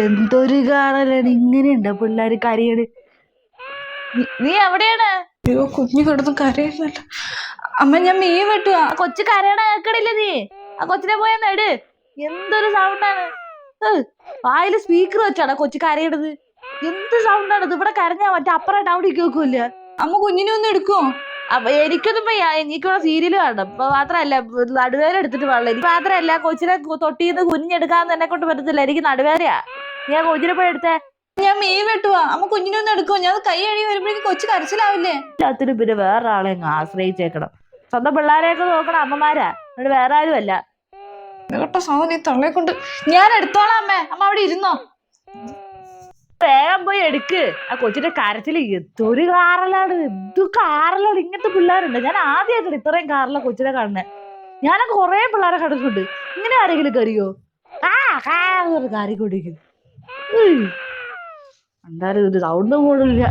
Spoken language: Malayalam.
എന്തൊരു കാണലാണ്. ഇങ്ങനെയുണ്ടോ പിള്ളേര് കരയണ്? നീ- എവിടെയാണ്? അയ്യോ കുഞ്ഞു കിടന്ന് കരയുന്നല്ല. അമ്മ ഞാൻ മീൻ വെട്ടു ആ കൊച്ചു കരയണ കേക്കണില്ല നീ? ആ കൊച്ചിനെ പോയാ നേട് എന്തൊരു സൗണ്ടാണ് വായിൽ സ്പീക്കർ വെച്ചാണ് കൊച്ചു കരയണത്? എന്ത് സൗണ്ടാണ് ഇത് ഇവിടെ കരഞ്ഞാ മറ്റേ അപ്പുറമായിട്ട് അവിടെ കേൾക്കൂല അമ്മ കുഞ്ഞിനെ ഒന്ന് എടുക്കുവോ? അപ്പൊ എനിക്കൊന്നും എനിക്കുള്ള സീരിയൽ കാണണം. അപ്പൊ മാത്രല്ല നടുവേദന എടുത്തിട്ട് പാടില്ല. എനിക്ക് മാത്രല്ല കൊച്ചിനെ തൊട്ടിന്ന് കുഞ്ഞെടുക്കാൻ എന്നെ കൊണ്ട് പറ്റത്തില്ല. എനിക്ക് നടുവേദനയാ. ഞാൻ കൊച്ചിനെ പോയി എടുത്തേ. ഞാൻ മീൻ വെട്ടുവാ. അമ്മ കുഞ്ഞിനൊന്നും ഒന്ന് എടുക്കുവോ? ഞാൻ കൈ അഴി വരുമ്പോഴേക്കും കൊച്ചു കരച്ചിലാവില്ലേ? എല്ലാത്തിനും പിന്നെ വേറെ ആളെ ആശ്രയിച്ചേക്കണം. സ്വന്തം പിള്ളേരെയൊക്കെ നോക്കണം അമ്മമാരാ. എന്നിട്ട് വേറെ ആരും അല്ല കേട്ട സാധനം ഈ തള്ളയെ കൊണ്ട് ഞാൻ എടുത്തോളാം അമ്മേ. അമ്മ അവിടെ ഇരുന്നോ? വേഗം പോയി എടുക്ക്. ആ കൊച്ചിന്റെ കരച്ചിൽ എന്തൊരു കാറലാണ് എന്തു കാറലാണ്. ഇങ്ങനത്തെ പിള്ളേരുണ്ട്. ഞാൻ ആദ്യമായിട്ടാണ് ഇത്രയും കാറിലെ കൊച്ചിനെ കാണുന്നത് ഞാൻ കൊറേ പിള്ളേരെ കണ്ടിട്ടുണ്ട്. ഇങ്ങനെ ആരെങ്കിലും കറിയോ ആ കാറി കൊണ്ടിരിക്കും എന്തായാലും ഇത് സൗണ്ട് കൂടുതലില്ല